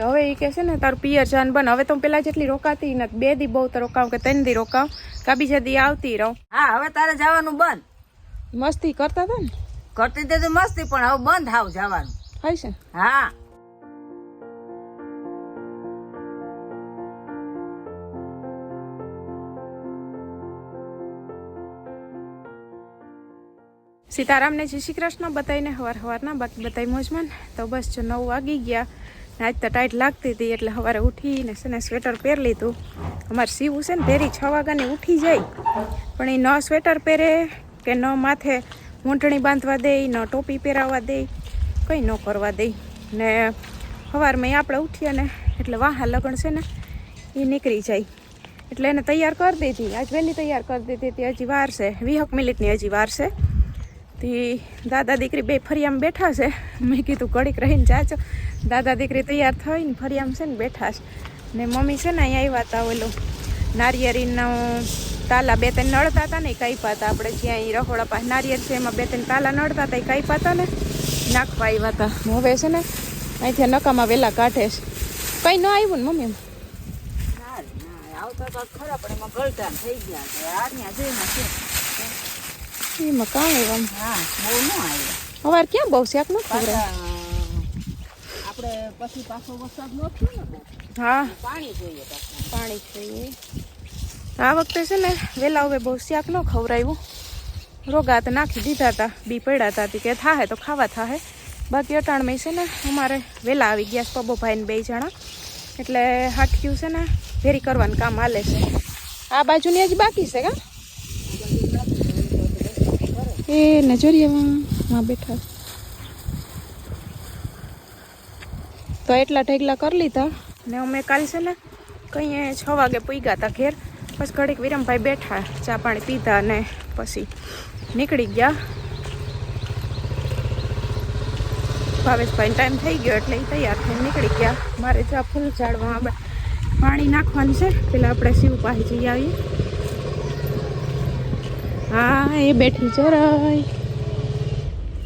કે હવે એ કે છે ને તારું પિયર જાન બન. હવે તો પેલા જેટલી રોકાતી નથી. બે દી બહુ તો રોકાવ કે ત્રણ દી રોકાવ. કા બીજા દી આવતી રહો. હા હવે તારે જવાનું બંધ. મસ્તી કરતા હતા ને? કરતી તે મસ્તી પણ હવે બંધ હાવ જવાનું. હોય છે. હા. સીતારામને જય શ્રી કૃષ્ણ બતાવીને હવાર હવારના બાકી બતાવી મોજમાં તો બસ જો નવ વાગી ગયા. આજ તો ટાઈટ લાગતી હતી એટલે સવારે ઉઠીને છે ને સ્વેટર પહેરી લીધું. અમારે સીવું છે ને પહેરી છ વાગ્યાની ઉઠી જાય. પણ એ ન સ્વેટર પહેરે, કે ન માથે મૂંટણી બાંધવા દે ન ટોપી પહેરાવવા દે, કંઈ ન કરવા દે. ને સવારમાં આપણે ઉઠીએ ને એટલે વાહા લગ્ન છે ને એ નીકળી જાય. એટલે એને તૈયાર કરી દીધી. આજ વહેલી તૈયાર કરી દીધી હતી. હજી વાર છે. વીહક મિનિટની હજી વાર છે. તે દાદા દીકરી બે ફરિયામાં બેઠા છે. મેં કીધું ઘડીક રહીને જાજો. દાદા દીકરી તૈયાર થઈને ફરિયામાં છે ને બેઠા છે. ને મમ્મી છે ને અહીંયા આવ્યા હતા ઓલું નારિયેરીનો તાલા બે ત્રણ નળતા હતા ને કાપ્યા હતા આપણે જ્યાં અહીં રહોડા પાસે નારિયેર છે એમાં બે ત્રણ તાલા નળતા હતા એ કાપ્યા હતા ને નાખવા આવ્યા હતા હવે છે ને અહીંથી નકામાં વેલા કાઢે છે. કંઈ ન આવ્યું ને મમ્મી આવતા તો ખરા, પણ એમાં ગળતા થઈ ગયા છે. આર્યા જોઈને છે. એમાં મકાન એવા હા બહુ ન આવ્યો. સવાર ક્યાં બહુ શેક ન ખબર આપણે પછી પાછો વરસાદ ન થયો ને હા. પાણી જોઈએ પાણી જોઈએ. આ વખતે છે ને વેલા હવે બહુ શાક ન ખવરાયું રોગા તો નાખી દીધા હતા બી પડ્યા હતા તી કે થાહે તો ખાવા થાહે. બાકી અટાણમાં છે ને અમારે વેલા આવી ગયા છે પબોભાઈ ને બે જણા. એટલે હાટક્યું છે ને ભેરી કરવાનું કામ હાલે છે. આ બાજુની હજી બાકી છે કા? એ નજરિયામાં બેઠા તો એટલા ઢેગલા કરી લીધા ને અમે કાલ છે ને કંઈ છ વાગે પૂગ્યા હતા ઘેર. પછી ઘડીક વિરમભાઈ બેઠા, ચા પાણી પીધા ને પછી નીકળી ગયા. ભાવેશભાઈ ટાઈમ થઈ ગયો એટલે એ તૈયાર થઈને નીકળી ગયા. મારે જ્યાં ફૂલ ઝાડમાં પાણી નાખવાનું છે, પેલા આપણે શિવ પાસે જઈ આવીએ. હા એ બેઠી જરાય.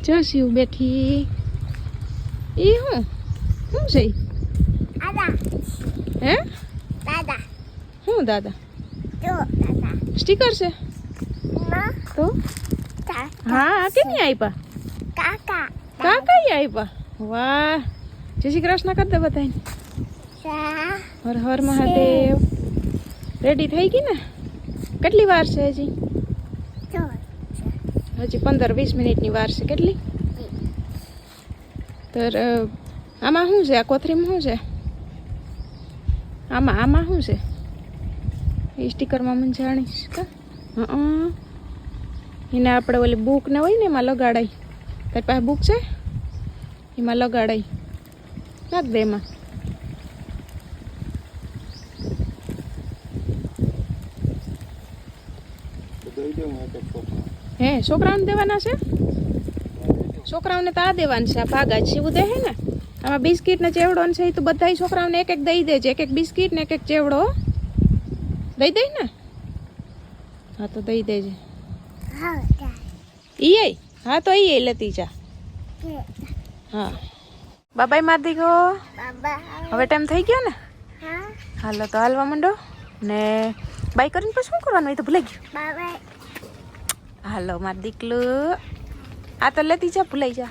જો શિવ બેઠી? એ હું? શું છે? હે? દાદા. શું દાદા? સ્ટીકર છે? તો? હા કેની આપ્યા કાકા. કાકા આપ્યા વાહ. જય શ્રી કૃષ્ણ કર દે બધાને હર હર મહાદેવ. રેડી થઈ ગઈ ને? કેટલી વાર છે હજી? હજી પંદર વીસ મિનિટની વાર છે કેટલી? તર આમાં શું છે? આ કોથરીમાં શું છે? આમાં આમાં શું છે? એ સ્ટીકરમાં મને જાણીશ કા? હં એને આપણે ઓલી બુક ને હોય ને એમાં લગાડાય. તારી પાસે બુક છે? એમાં લગાડાય. નાખ દે એમાં. હે છોકરાઓને દેવાના છે? છોકરાઓને તો આ દેવાના છે આ ભાગા જ શિવું દે હે ને? આમાં બિસ્કીટ ને ચેવડો છે એ તો બધા છોકરાઓને એક એક દઈ દેજે એક એક બિસ્કીટ ને એક એક ચેવડો. દઈ દઈ ને? હા તો દઈ દેજે. ઈ હા તો ઈ લેતી જા. હા. બાબાઈ માધી ગો હવે ટાઈમ થઈ ગયો ને? હાલો તો હાલવા માંડો. ને બાય કરીને પછી શું કરવાનું? એ તો ભૂલાઈ ગયું. હાલો, માર દીકલું. આ તો લેતી જા, ભૂલાઈ જા.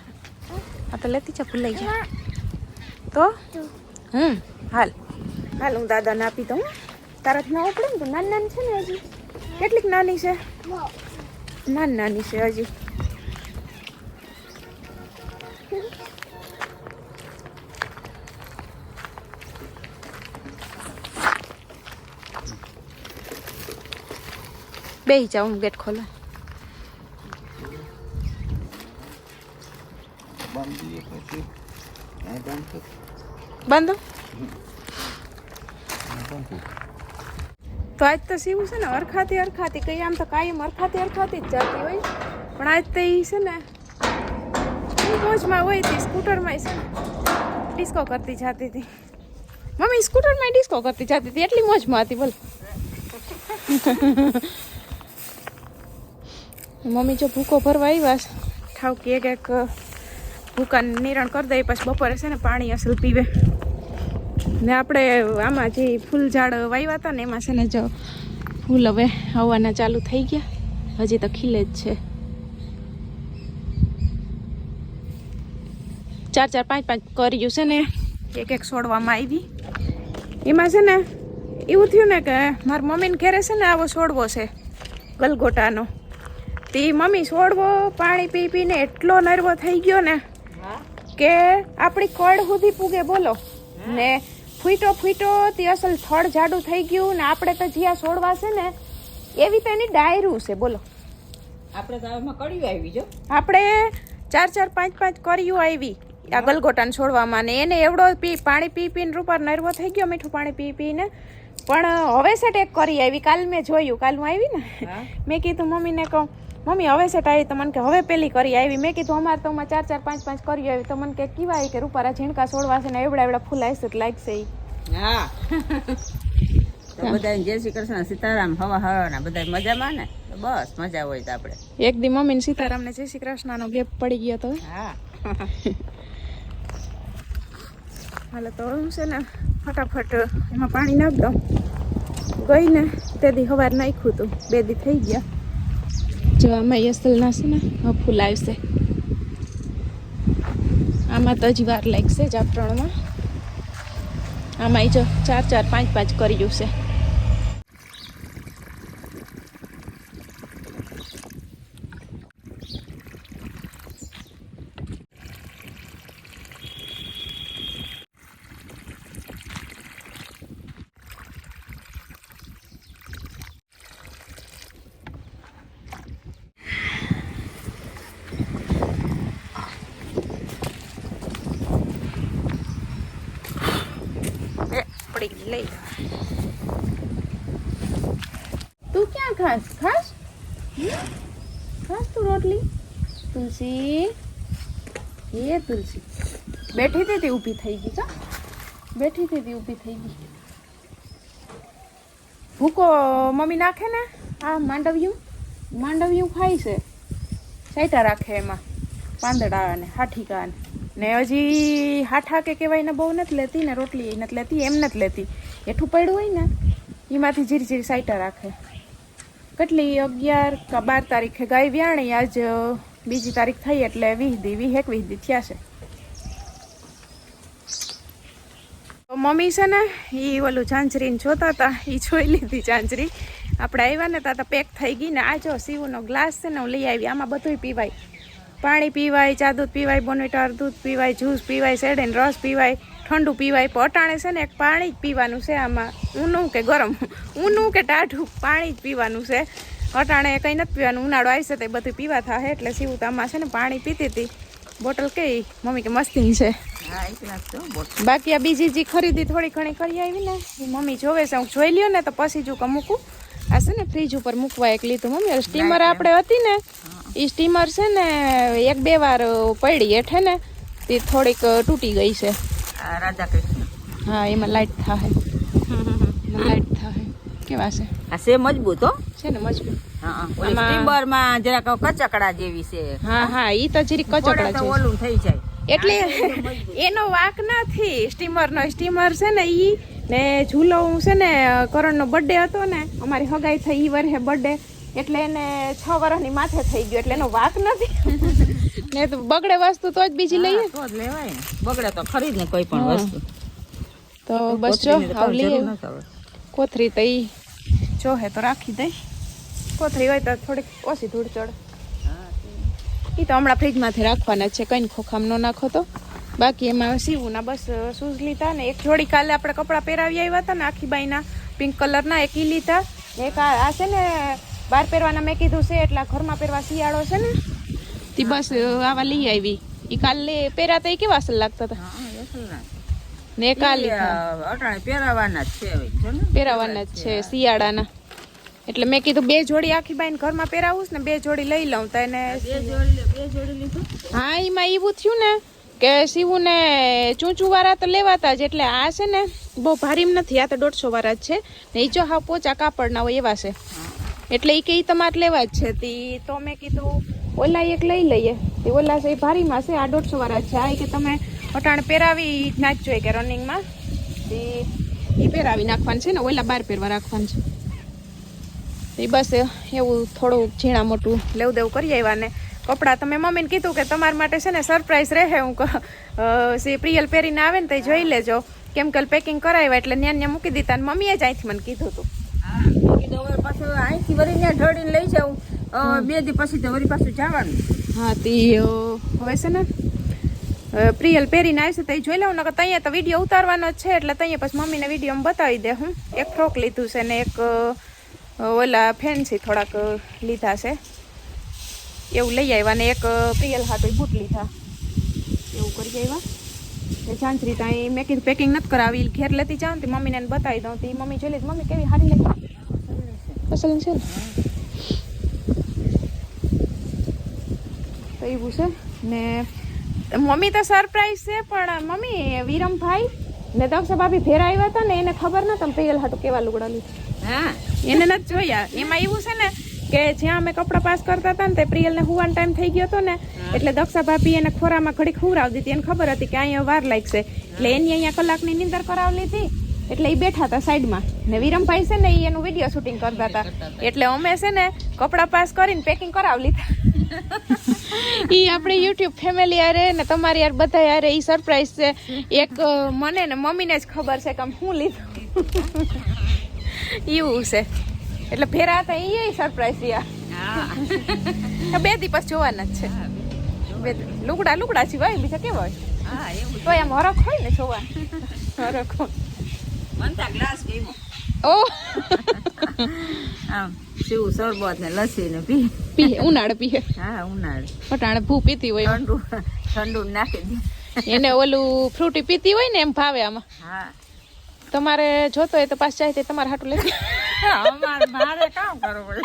આ તો લેતી જા, ભૂલાઈ જા. તો? હમ, હાલ. હાલ, હું દાદાને આપી દઉં તારા ના ઉપડે ને તો નાની નાની છે ને હજી? કેટલીક નાની છે? નાની નાની છે હજી. બે જાઉં ગેટ ખોલા. બંધ? તો આજ તો સીવું છે ને અરખાતી અરખાતી કઈ આમ તો કાયમ અરખાતી અરખાતી જ જતી હોય. પણ આજ તો ઈ છે ને, ઈ મોજમાં હોય તી, સ્કૂટરમાં છે ને, ડિસ્કો કરતી જતી હતી. મમ્મી, સ્કૂટરમાં ડિસ્કો કરતી જતી હતી, એટલી મોજમાં હતી, બોલ. મમ્મી જો ભૂકો ભરવા આવ્યા છે, ઠાવકી એક એક ભૂકા નિરણ કરી દઈએ, પછી બપોરે છે ને પાણી અસલ પીવે. ને આપણે આમાં જે ફૂલ ઝાડ વાવ્યા હતા ને, એમાં છે ને જો ફૂલ હવે આવવાના ચાલુ થઈ ગયા. હજી તો ખીલે જ છે. ચાર ચાર, પાંચ પાંચ કર્યું છે ને. એક એક છોડવામાં આવી. એમાં છે ને એવું થયું ને કે મારા મમ્મીને ઘેરે છે ને આવો છોડવો છે, ગલગોટાનો. તે મમ્મી છોડવો, પાણી પી, પીને એટલો નર્વો થઈ ગયો ને કે આપણી કળ સુધી પૂગે બોલો. ને ફૂટો ફૂટો તે અસલ થડ જાડું થઈ ગયું ને આપણે તો જ્યાં છોડવા છે ને એવી તો એની ડાયરું છે બોલો. આપણે તો આમાં કડ્યું આવી જો. આપણે ચાર ચાર પાંચ પાંચ કર્યું આવી આ ગલગોટાને છોડવામાં ને એને એવડો પી પાણી પી પીને રૂપાર નરવો થઈ ગયો મીઠું પાણી પી પીને. પણ હવે સેટ એક કરી આવી કાલ મેં જોયું કાલ હું આવી ને મેં કીધું મમ્મીને કહું મમ્મી હવે સેટ આવી તો મને કે હવે પેલી કરી આવી. મેં કીધું અમારે તો અમારે ચાર ચાર પાંચ પાંચ કરી આવી. તો મને કે કીવાય કે રૂપારા ઝીણકા છે ને એવડા એવડા ફૂલ આવશે તો લાગશે હા. બધા જય શ્રી કૃષ્ણ સીતારામ હવા હવાના બધા મજામાં ને? બસ મજા હોય તો આપણે એક દી મમ્મી ને જય શ્રી કૃષ્ણનો ગેપ પડી ગયો તો. હા. હાલે તો હું છે ને ફટાફટ એમાં પાણી નાખ દઉં. ગઈ ને તે દી સવાર નાખ્યું હતું. બે દી થઈ ગયા. જો આમાં યસલના છે ને હફુલ ફૂલ આવશે. આમાં તો હજી વાર લાગશે જાફરણમાં આમાં જો ચાર ચાર પાંચ પાંચ કરી છે એ પડી ગઈ લઈ તું ક્યાં ખાસ? ખાસ? ખાસ તું રોટલી? તુલસી? એ તુલસી. બેઠી તે ઊભી થઈ ગઈ કા બેઠી હતી તે ઊભી થઈ ગઈ. ભૂકો મમ્મી નાખે ને? આ માંડવિયું? માંડવિયું ખાય છે. સાઈટા રાખે એમાં. પાંદડા અને હાઠીકા ને ને હજી હાઠા કે કહેવાય ને બહુ નથી લેતી ને રોટલી નથી લેતી, એમ નથી લેતી. એઠું પડ્યું હોય ને, એમાંથી જીરી જીરી સાઈટા રાખે. કેટલી અગિયાર કે બાર તારીખે ગાય વ્યાણી, આજ બીજી તારીખ થઈ એટલે વીસ દી, વીસ એકવીસ દી થયા છે. મમ્મી છે ને એ ઓલું ઝાંઝરીને જોતા હતા એ જોઈ લીધી ઝાંઝરી. આપણે આવ્યા ને તા પેક થઈ ગઈ ને, આ જો સીવુનો ગ્લાસ છે ને, હું લઈ આવી, આમાં બધુંય પીવાય. પાણી પીવાય ચા દૂધ પીવાય બોનવીટર દૂધ પીવાય જ્યુસ પીવાય શેડેન રસ પીવાય ઠંડુ પીવાય પણ અટાણે છે ને એક પાણી જ પીવાનું છે આમાં. ઊનું કે ગરમ? ઊનું કે ટાઢું? પાણી જ પીવાનું છે. અટાણે કંઈ નથી પીવાનું ઉનાળો આવી તો એ બધું પીવા થાય એટલે સીવું તો આમાં છે ને પાણી પીતી હતી. બોટલ કઈ મમ્મી કે મસ્તી છે. તો બાકી આ બીજી જે ખરીદી થોડી ઘણી કરી આવી ને મમ્મી જોવે છે. હું જોઈ લ્યો ને તો પછી જો કે મૂકું. આ છે ને ફ્રીજ ઉપર મૂકવા એક લીધું. મમ્મી સ્ટીમર આપણે હતી ને એ સ્ટીમર છે ને એક બે વાર પડી હેઠે ને તે થોડીક તૂટી ગઈ છે. રાધા કૃષ્ણ. હા એમાં લાઈટ થાય લાઇટ લાઈટ થાય કેવા છે? આ છે મજબૂત હો. છે ને મજબૂત. સ્ટીમરમાં જરાક કચકડા જેવી છે. હા હા ઈ તો જરી કચકડા છે. ઓલું થઈ જાય. એટલે એનો વાક નથી. સ્ટીમરનો સ્ટીમર છે ને ઈ ને ઝૂલો હું છે ને કરણનો બર્થડે હતો ને અમારી હગાઈ થઈ ઈ વર્ષે બર્થડે એટલે એને છ વર્ષની માથે થઈ ગયો એટલે એનો વાક નથી. ને તો બગડે વસ્તુ તો જ બીજી લઈએ. તો જ લેવાય બગડે તો ખરીદ ને કોઈ પણ વસ્તુ. તો બસ જો કોથળીની તો આવ જરૂર લઈએ નથી હવે. કોથરી તો ઈ જો હે તો રાખી દઈ કોથરી હોય તો થોડીક ઓછી ધૂળ ચડ. એ તો હમણાં ફ્રીજમાંથી રાખવાના છે કંઈ ખોખામ ન નાખો તો. બાકી એમાં સીવું ના બસ શૂઝ લીધા ને એક જોડી કાલે આપણે કપડાં પહેરાવી આવ્યા હતા ને આખી બાઈના પિંક કલરના એક ઈ લીધા. એક આ છે ને બહાર પહેરવાના મેં કીધું છે એટલે ઘરમાં પહેરવા શિયાળો છે ને. તે બસ આવા લઈ આવી. એ કાલે પહેરાતા એ કેવા અસલ લાગતા હતા ને અટાણે પહેરાવાના જ છે હવે, પહેરાવાના જ છે શિયાળાના. એટલે મેં કીધું બે જોડી આખી બાઈને ઘરમાં પહેરાવું ને બે જોડી લઈ લઉં તો એને બે જોડી બે જોડી લીધું? હા એમાં એવું થયું ને કે શિવું ને ચૂંચું વાળા તો લેવાતા જ એટલે આ છે ને બહુ ભારી નથી આ તો દોઢસો વાળા જ છે. ને એ જો હા પોચા કાપડના હોય એવા છે. એટલે એ કે તમારે લેવા જ છે. તી તો મેં કીધું, ઓલા એક લઈ લઈએ. તે ઓલા છે એ ભારીમાં છે, આ દોઢસો વાળા છે. આ કે તમે અટાણ પહેરાવી નાખજો કે રનિંગમાં તે એ પહેરાવી નાખવાનું છે ને, ઓલા બાર પહેરવા રાખવાનું છે. એ બસ એવું થોડું ઝીણા મોટું લેવું દેવું કરી આવ્યા ને. કપડાં તમે મમ્મીને કીધું કે તમારા માટે છે ને સરપ્રાઈઝ રહે. હું પ્રિયલ પહેરીને આવે ને તો એ જોઈ લેજો. કેમ કે પેકિંગ કરાવ્યા એટલે ન્યા ન્યા મૂકી દીધા ને મમ્મીએ જ અહીંથી મને કીધું હતું અહીંથી વળી ત્યાં ઢળીને લઈ જાઉં. બે દી પછી તો વળી પાછું જવાનું. હા તે હવે છે ને પ્રિયલ પહેરીને આવશે તો જોઈ લઉં ને ત્યાં તો વીડિયો ઉતારવાનો જ છે એટલે ત્યાં પછી મમ્મીને વીડિયો બતાવી દે હું. એક ફ્રોક લીધું છે ને એક ઓલા ફેન્સી થોડાક લીધા છે. એવું લઈ આવ્યા ને એક પ્રિયલ હાટો બૂટ લીધા. એવું કરી આવ્યા. ચાંચરી ત્યાં મેં કીધું પેકિંગ નથી કરાવી ઘેર લેતી જાઉં તે મમ્મીને બતાવી દઉં. તે મમ્મી જોઈ લીધી મમ્મી કેવી હારી લાગી અસલ છે ને તો એવું છે ને મમ્મી તો સરપ્રાઈઝ છે પણ મમ્મી વિરમભાઈ ને દક્ષા ભાભી ફેરા આવ્યા હતા ને એને ખબર નતા પ્રિયલ હાટું કેવા લુગડા લીધું હા એને નથી જોયા એમાં એવું છે ને કે જ્યાં અમે કપડાં પાસ કરતા હતા ને તે પ્રિયલને હુવાનો ટાઈમ થઈ ગયો હતો ને એટલે દક્ષા ભાભી એને ખોરામાં ઘડી ખવડાવી દીધી એને ખબર હતી કે અહીંયા વાર લાગશે. એટલે એની અહીંયા કલાકની નીંદર કરાવી લીધી. એટલે એ બેઠા હતા સાઈડમાં. ને વિરમભાઈ છે ને એ એનું વીડિયો શૂટિંગ કરતા હતા એટલે અમે છે ને કપડાં પાસ કરીને પેકિંગ કરાવી લીધા. એ આપણે યુટ્યુબ ફેમિલી આરે ને તમારી યાર બધા યારે એ સરપ્રાઈઝ છે. એક મને ને મમ્મીને જ ખબર છે કે હું લીધું. એવું છે. એટલે ફેરા હતા એ સરપ્રાઈઝ યાર બે દિવસ જોવાના જ છે. લુગડા લુગડા સિવાય બીજા કેવા હોય? હા તો એમ હરખ હોય ને જોવા. હરખ હોય. ગ્લાસ ઓ આમ શિવ શરબત ને લસ્સી ને પી. પીએ ઉનાળે પીએ. હા ઉનાળે. પટાણે ભૂ પીતી હોય. ઠંડુ ઠંડુ નાખી દે. એને ઓલું ફ્રૂટી પીતી હોય ને એમ ભાવે આમાં. હા. તમારે જોતો હોય તો પાસ જાય તે તમારે હાટું લઈ અમારે મારે કામ કરવું પડે.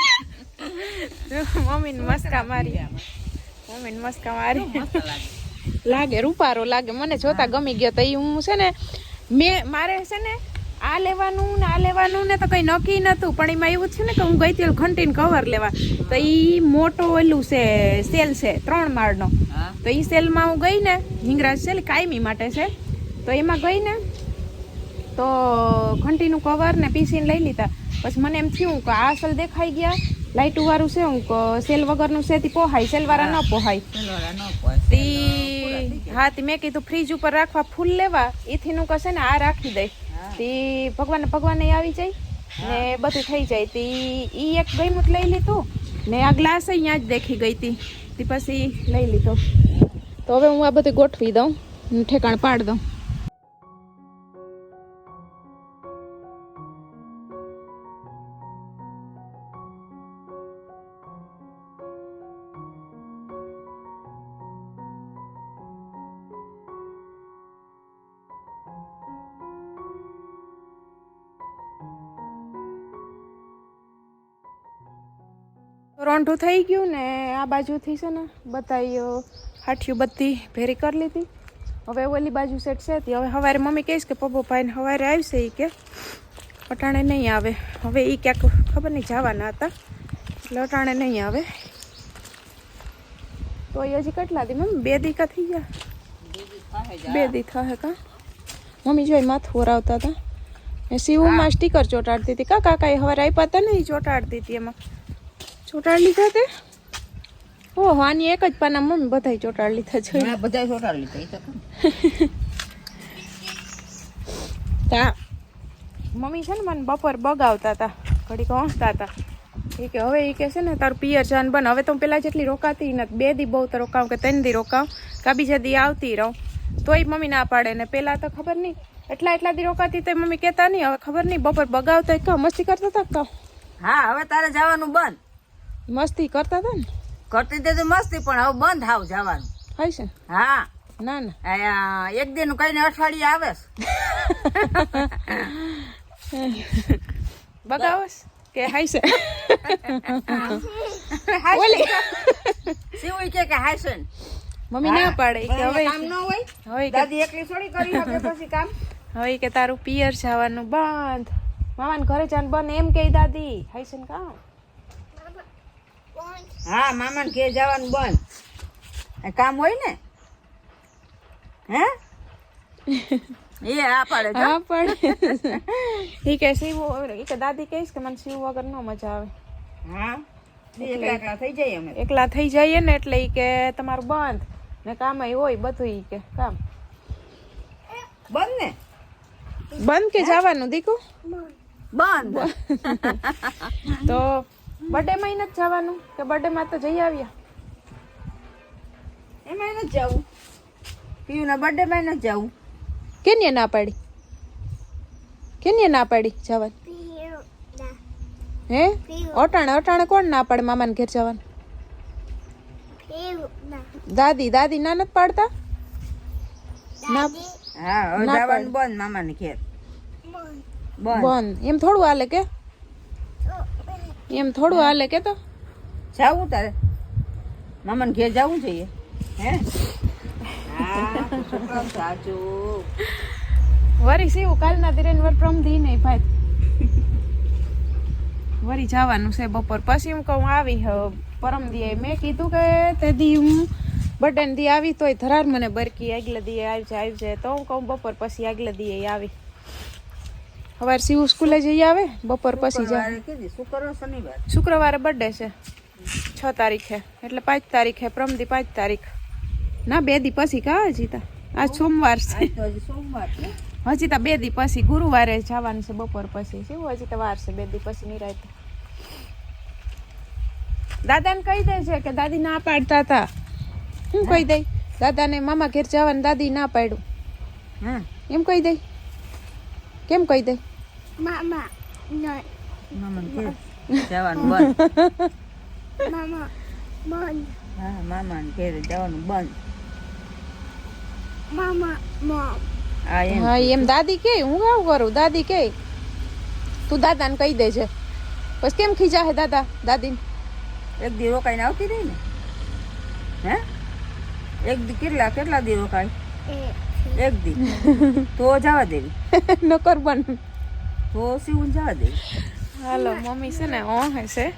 મમ્મીને મસ્કા મારી. મમ્મીને મસ્કા મારી. લાગે? રૂપારો લાગે. મને જોતા ગમી ગયો તો હું છે ને મેં મારે છે ને આ લેવાનું ને આ લેવાનું ને તો કઈ નક્કી નતું પણ એમાં એવું છે ને કે હું ગઈ હતી ઘંટીને કવર લેવા. તો એ મોટો ઓલું છે સેલ છે ત્રણ માળનો. તો એ સેલમાં હું ગઈ ને હિંગરાજ સેલ કાયમી માટે છે. તો એમાં ગઈ ને તો ઘંટીનું કવર ને પીસીને લઈ લીધા. પછી મને એમ થયું કે આ સેલ દેખાઈ ગયા. લાઇટું વાળું છે હું સેલ વગરનું છે તે પોહાય સેલ વાળા ન પોહાય. તે હા તે મેં કીધું ફ્રીજ ઉપર રાખવા ફૂલ લેવા. એથી નું કશે ને આ રાખી દઈ તી ભગવાન ભગવાન આવી જાય ને બધું થઈ જાય. તી ઈ એક ગઈ લઈ લીધું. ને આ ગ્લાસ અહીંયા જ દેખી ગઈ તી. તી પછી લઈ લીધો. તો હવે હું આ બધું ગોઠવી દઉં ઠેકાણ પાડી દઉં. રોંઢું થઈ ગયું ને આ બાજુથી છે ને બધાય હાઠિયું બધી ભેરી કરી લીધી. હવે ઓલી બાજુ સેટ છે હતી હવે સવારે મમ્મી કહીશ કે પપ્પો ભાઈને સવારે આવશે એ કે અટાણે નહીં આવે. હવે એ ક્યાંક ખબર નહીં જવાના હતા એટલે અટાણે નહીં આવે. તો એ હજી કેટલા દી મમ્મી? બે દી કા થઈ ગયા? બે દી થશે કા? મમ્મી જોઈ માથું ઓરાવતા હતા. ને શિવમાં સ્ટીકર ચોંટાડતી હતી. કા કાકા એ હવારે આપ્યા હતા ને એ ચોંટાડતી હતી એમાં. ચોંટાડી લીધા તે? ઓહો આની એક જ પાના મમ્મી બધા ચોટાડી લીધા છે. બધા ચોટાડી લીધા તા મમ્મી છે ને મને બપોર બગાવતા હતા ઘડીક હસતા હતા એ કે હવે એ કે છે ને તારું પિયર જાન બન હવે તો હું પેલા જેટલી રોકાતી નથી બે દી બહુ તો રોકાવું કે ત્રણ દી રોકાવું કા બીજા દી આવતી રહું. તોય મમ્મી ના પાડે ને પેલા તો ખબર નહીં એટલા એટલા દી રોકાતી તો મમ્મી કહેતા નહીં હવે ખબર નહીં બપોર બગાવતા કહો મસ્તી કરતા હતા કહો હા હવે તારે જવાનું બંધ. મસ્તી કરતા હતા ને? કરતી તે તો મસ્તી પણ હવે બંધ હાવ જવાનું. હોય છે? હા. ના ના. એક દિન કઈ ને અઠવાડિયે આવે બગાવસ? કે હાય છે? ઓલી. શિવ કે કે છે મમ્મી ના પાડે કે હવે કામ ન હોય? હોય કે દાદી એકલી થોડી કરી શકે પછી કામ? હોય કે તારું પિયર જવાનું બંધ. મામાને ઘરે જવાનું બંધ એમ કહી દાદી. હાય છે કામ? હા મામાને ઘેર જવાનું બંધ. કામ હોય ને? હે? એ આ પાડે હા પણ ઈ કે શિવ ઈ કે દાદી કહીશ કે મને શિવ વગર ન મજા આવે. હા? એકલા એકલા થઈ જાય અમે. એકલા થઈ જઈએ ને એટલે કે તમારું બંધ. ને કામ હોય બધું કે કામ. બંધ ને? બંધ કે જવાનું દીકુ? બંધ. તો બર્થડે માં ઈ નથી જવાનું? કે બર્થડે માં તો જઈ આવ્યા? એમાં નથી જવું. પીયુના બર્થડે માં નથી જવું. કેને ના પાડી? કેને ના પાડી જવાની? હે? અટાણે અટાણે કોણ ના પાડે મામાને ઘેર જવાનું? દાદી દાદી ના નથી પાડતા? ના હા જવાનું બંધ મામાને ઘેર. બંધ. એમ થોડું હાલે કે? એમ થોડું હાલે કે તો? જાવું તારે? મામાને ઘેર જવું જોઈએ હે? સાચું વરી સીવું કાલના દિરેન વર પ્રમ ધી નહીં ભાઈ. વરી જવાનું છે બપોર. પછી હું કહું આવી પરમ દીએ મેં કીધું કે તે દી હું બર્થડે દી આવી તોય ધરાર મને બરકી આગલે દીએ આવી જાય આવી જાય તો હું કહું બપોર પછી આગલે દીએ આવી. સવાર શિવ સ્કૂલે જઈ આવે બપોર પછી જાય. શુક્રવારે બર્થડે છે છ તારીખે એટલે પાંચ તારીખે પ્રમદી પાંચ તારીખ. ના બે દી પછી કા જીતા આ આજ સોમવાર છે. હજી તો બે દી પછી ગુરુવારે જવાનું છે બપોર પછી. શું હજી તો વાર છે બે દી પછી નિરાય દાદાને કહી દે છે કે દાદી ના પાડતા હતા. શું કહી દઈ? દાદાને મામા ઘેર જવાનું દાદી ના પાડ્યું. હા? એમ કહી દઈ? કેમ કહી દઈ? મામા no. મામાને ઘેર જવાનું બંધ મામા મન હા મામાને ઘેરે જવાનું બંધ મામા મમ હા એમ દાદી કે હું આવું કરું દાદી કે તું દાદાને કહી દે છે પછી કેમ ખીજા હે દાદા દાદીને એક દી રોકાઈને આવતી રહી ને હે એક દી કેટલા કેટલા દી રોકાય એક દી તો જવા દેવી નકર બન તો સીવું જવા દેવી હાલો, મમ્મી છે ને, ઓ હશે છે.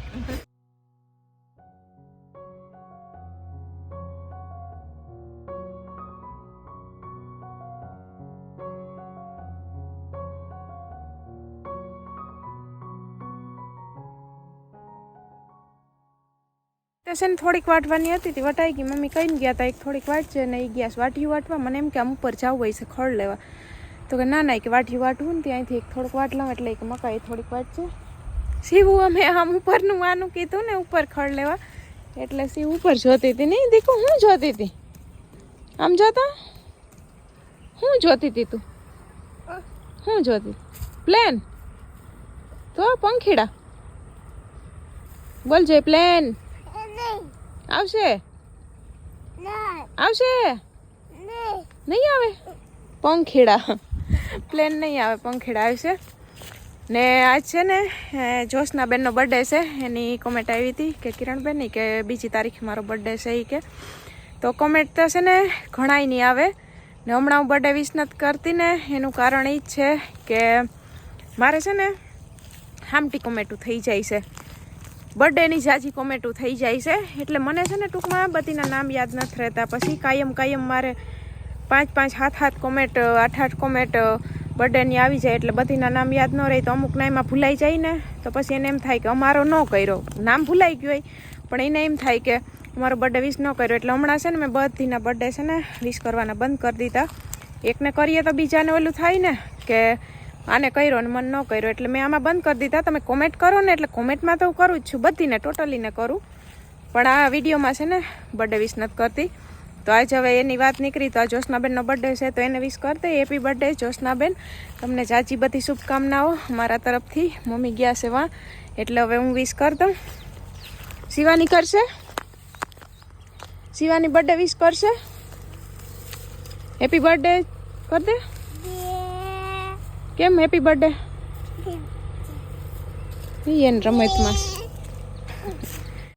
ને, થોડીક વાટવાની હતી તે, વટાઈ ગઈ. મમ્મી કહીને ગયા હતા એક થોડીક વાટશે ને એ ગયા વાટ્યું વાટવા મને એમ કે ઉપર જવું હોય છે ખડ લેવા. તો કે ના ના કે વાટિયું વાટવું ને ત્યાંથી એક થોડુંક વાટ લઉં એટલે એક મકાઈ થોડીક વાટશે. સીવું અમે આમ ઉપરનું આનું કીધું ને ઉપર ખડ લેવા. એટલે સી ઉપર જોતી હતી. નહીં દીકુ હું જોતી હતી? આમ જોતા? હું જોતી હતી તું? હું જોતી? પ્લેન? તો પંખીડા. બોલજે પ્લેન. આવશે? ના. આવશે? નહીં આવે? પંખીડા. પ્લેન નહીં આવે, પંખીડા આવશે ને આજ છે ને જોશના બેનનો બર્થડે છે. એની કોમેન્ટ આવી હતી કે કિરણબેનની કે બીજી તારીખે મારો બર્થડે છે એ કે. તો કોમેન્ટ તો છે ને ઘણાય નહીં આવે. ને હમણાં હું બર્થડે વિશ નથી કરતી ને, એનું કારણ એ જ છે કે મારે છે ને હામટી કોમેટું થઈ જાય છે. બર્થડેની જાજી કોમેટું થઈ જાય છે. એટલે મને છે ને ટૂંકમાં બધીના નામ યાદ નથી રહેતા. પછી કાયમ કાયમ મારે પાંચ પાંચ હાથ હાથ કોમેન્ટ આઠ આઠ કોમેન્ટ બર્થડેની આવી જાય એટલે બધીના નામ યાદ ન રહે તો અમુક નામમાં ભૂલાઈ જાય ને. તો પછી એને એમ થાય કે અમારો ન કર્યો. નામ ભૂલાઈ ગયું હોય, પણ એને એમ થાય કે અમારો બર્થડે વિશ ન કર્યો. એટલે હમણાં છે ને મેં બધીના બર્થડે છે ને વિશ કરવાના બંધ કરી દીધા. એકને કરીએ તો બીજાને ઓલું થાય ને કે આને કર્યો ને મને ન કર્યો. એટલે મેં આમાં બંધ કરી દીધા. તમે કોમેન્ટ કરો ને એટલે કોમેન્ટમાં તો હું કરું જ છું. બધીને ટોટલીને કરું. પણ આ વિડીયોમાં છે ને બર્થડે વિશ નથી કરતી. તો આજે હવે એની વાત નીકળી તો આ જ્યોત્સનાબેનનો બર્થડે છે તો એને વિશ કરી દે હેપી બર્થડે જોશનાબેન તમને જાજી બધી શુભકામનાઓ મારા તરફથી. મમ્મી ગયા છે વાં એટલે હવે હું વિશ કરી દઉં. શિવાની કરશે? શિવાની બર્થડે વિશ કરશે? હેપી બર્થડે કર દે. કેમ? હેપી બર્થડે એને રમતમાં.